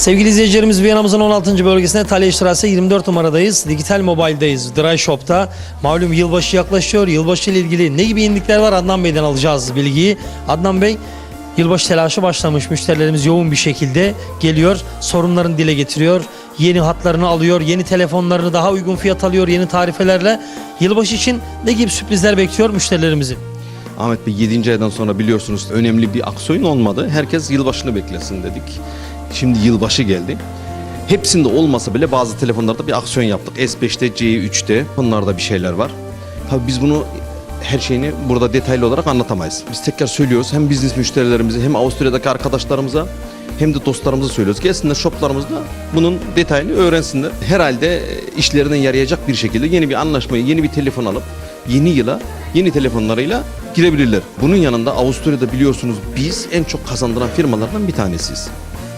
Sevgili izleyicilerimiz Viyana'mızın 16. bölgesinde Talya 24 numaradayız. Dijital Mobile'dayız. Dry Shop'ta. Malum yılbaşı yaklaşıyor. Yılbaşı ile ilgili ne gibi yenilikler var Adnan Bey'den alacağız bilgiyi. Adnan Bey yılbaşı telaşı başlamış. Müşterilerimiz yoğun bir şekilde geliyor. Sorunlarını dile getiriyor. Yeni hatlarını alıyor. Yeni telefonlarını daha uygun fiyat alıyor. Yeni tarifelerle. Yılbaşı için ne gibi sürprizler bekliyor müşterilerimizi? Ahmet Bey 7. aydan sonra biliyorsunuz önemli bir aksiyon olmadı. Herkes yılbaşını beklesin dedik. Şimdi yılbaşı geldi. Hepsinde olmasa bile bazı telefonlarda bir aksiyon yaptık. S5'te, C3'te bunlarda bir şeyler var. Tabii biz bunu her şeyini burada detaylı olarak anlatamayız. Biz tekrar söylüyoruz hem business müşterilerimize hem Avusturya'daki arkadaşlarımıza hem de dostlarımıza söylüyoruz. Gelsinler shoplarımızda bunun detayını öğrensinler. Herhalde e, işlerine yarayacak bir şekilde yeni bir anlaşmayı, yeni bir telefon alıp yeni yıla yeni telefonlarıyla girebilirler. Bunun yanında Avusturya'da biliyorsunuz biz en çok kazandıran firmalardan bir tanesiyiz.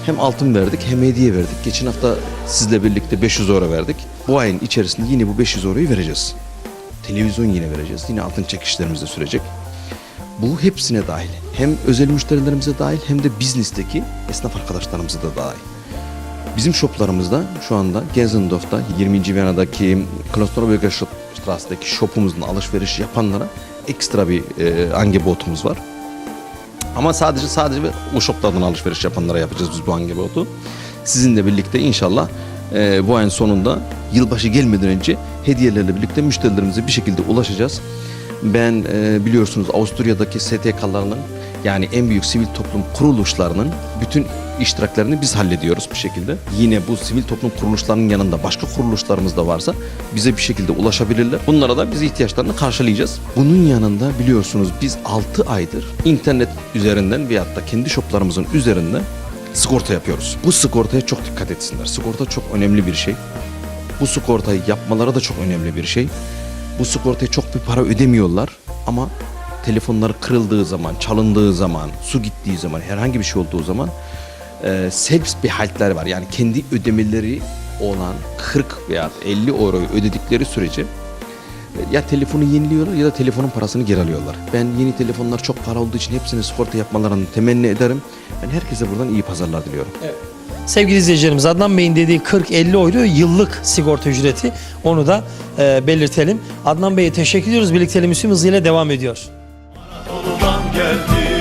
Hem altın verdik hem hediye verdik. Geçen hafta sizle birlikte 500 euro verdik. Bu ayın içerisinde yine bu 500 euroyu vereceğiz. Televizyon yine vereceğiz. Yine altın çekişlerimiz de sürecek. Bu hepsine dahil. Hem özel müşterilerimize dahil hem de business'teki esnaf arkadaşlarımıza da dahil. Bizim shoplarımızda şu anda Gensendorf'ta 20. Viyana'daki Klosterberger Strasse'daki shopumuzun alışveriş yapanlara ekstra bir e, angebotumuz var. Ama sadece sadece o shoplardan alışveriş yapanlara yapacağız biz bu angebotu. Sizinle birlikte inşallah e, bu ayın sonunda yılbaşı gelmeden önce hediyelerle birlikte müşterilerimize bir şekilde ulaşacağız. Ben e, biliyorsunuz Avusturya'daki STK'larının yani en büyük sivil toplum kuruluşlarının bütün iştiraklerini biz hallediyoruz bir şekilde. Yine bu sivil toplum kuruluşlarının yanında başka kuruluşlarımız da varsa bize bir şekilde ulaşabilirler. Bunlara da biz ihtiyaçlarını karşılayacağız. Bunun yanında biliyorsunuz biz 6 aydır internet üzerinden veyahut da kendi shoplarımızın üzerinden sigorta yapıyoruz. Bu sigortaya çok dikkat etsinler. Sigorta çok önemli bir şey. Bu sigortayı yapmaları da çok önemli bir şey. Bu sigortaya çok bir para ödemiyorlar ama telefonları kırıldığı zaman, çalındığı zaman, su gittiği zaman, herhangi bir şey olduğu zaman e, Selbstbehaltler var. Yani kendi ödemeleri olan 40 veya 50 euroyu ödedikleri sürece ya telefonu yeniliyorlar ya da telefonun parasını geri alıyorlar. Ben yeni telefonlar çok para olduğu için hepsini sigorta yapmalarını temenni ederim. Ben herkese buradan iyi pazarlar diliyorum. Sevgili izleyicilerimiz Adnan Bey'in dediği 40-50 euro yıllık sigorta ücreti. Onu da e, belirtelim. Adnan Bey'e teşekkür ediyoruz. Birlikteliğimiz tüm hızıyla devam ediyor. Anadolu'dan geldi